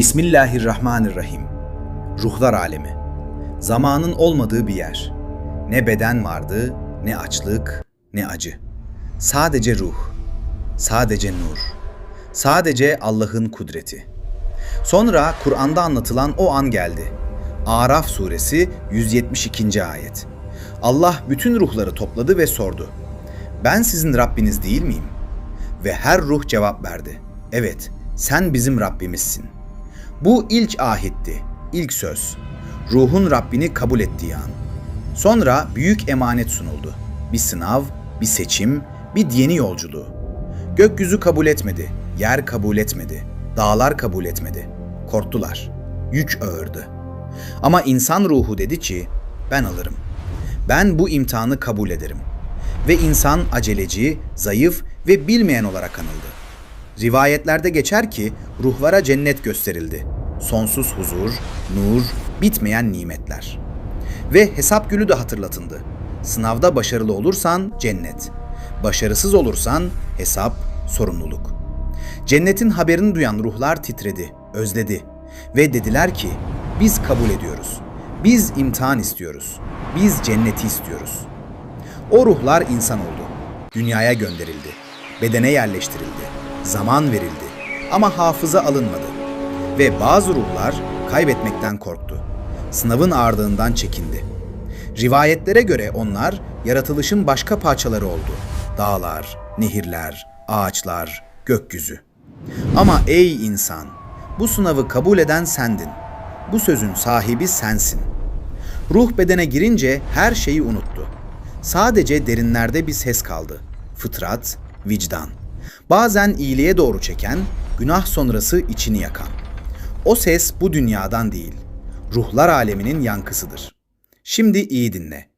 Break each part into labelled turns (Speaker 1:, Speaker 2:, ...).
Speaker 1: Bismillahirrahmanirrahim. Ruhlar alemi. Zamanın olmadığı bir yer. Ne beden vardı, ne açlık, ne acı. Sadece ruh. Sadece nur. Sadece Allah'ın kudreti. Sonra Kur'an'da anlatılan o an geldi. Araf suresi 172. ayet. Allah bütün ruhları topladı ve sordu. Ben sizin Rabbiniz değil miyim? Ve her ruh cevap verdi. Evet, sen bizim Rabbimizsin. Bu ilk ahitti, ilk söz. Ruhun Rabbini kabul ettiği an. Sonra büyük emanet sunuldu. Bir sınav, bir seçim, bir yeni yolculuğu. Gökyüzü kabul etmedi, yer kabul etmedi, dağlar kabul etmedi. Korktular. Yük ağırdı. Ama insan ruhu dedi ki, ben alırım. Ben bu imtihanı kabul ederim. Ve insan aceleci, zayıf ve bilmeyen olarak anıldı. Rivayetlerde geçer ki ruhlara cennet gösterildi. Sonsuz huzur, nur, bitmeyen nimetler. Ve hesap günü de hatırlatıldı. Sınavda başarılı olursan cennet. Başarısız olursan hesap, sorumluluk. Cennetin haberini duyan ruhlar titredi, özledi ve dediler ki biz kabul ediyoruz. Biz imtihan istiyoruz. Biz cenneti istiyoruz. O ruhlar insan oldu. Dünyaya gönderildi. Bedene yerleştirildi. Zaman verildi. Ama hafıza alınmadı. Ve bazı ruhlar kaybetmekten korktu. Sınavın ağırlığından çekindi. Rivayetlere göre onlar yaratılışın başka parçaları oldu. Dağlar, nehirler, ağaçlar, gökyüzü. Ama ey insan, bu sınavı kabul eden sendin. Bu sözün sahibi sensin. Ruh bedene girince her şeyi unuttu. Sadece derinlerde bir ses kaldı. Fıtrat, vicdan. Bazen iyiliğe doğru çeken, günah sonrası içini yakan. O ses bu dünyadan değil, ruhlar aleminin yankısıdır. Şimdi iyi dinle.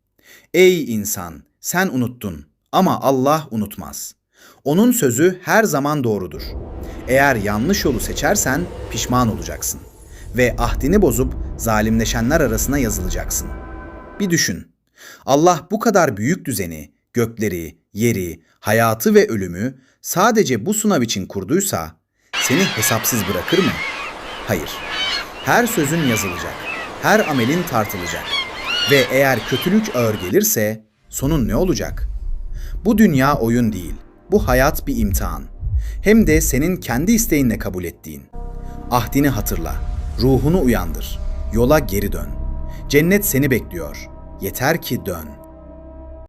Speaker 1: Ey insan, sen unuttun ama Allah unutmaz. Onun sözü her zaman doğrudur. Eğer yanlış yolu seçersen pişman olacaksın ve ahdini bozup zalimleşenler arasına yazılacaksın. Bir düşün. Allah bu kadar büyük düzeni, gökleri, yeri, hayatı ve ölümü sadece bu sınav için kurduysa seni hesapsız bırakır mı? Hayır. Her sözün yazılacak. Her amelin tartılacak. Ve eğer kötülük ağır gelirse sonun ne olacak? Bu dünya oyun değil. Bu hayat bir imtihan. Hem de senin kendi isteğinle kabul ettiğin. Ahdini hatırla. Ruhunu uyandır. Yola geri dön. Cennet seni bekliyor. Yeter ki dön.''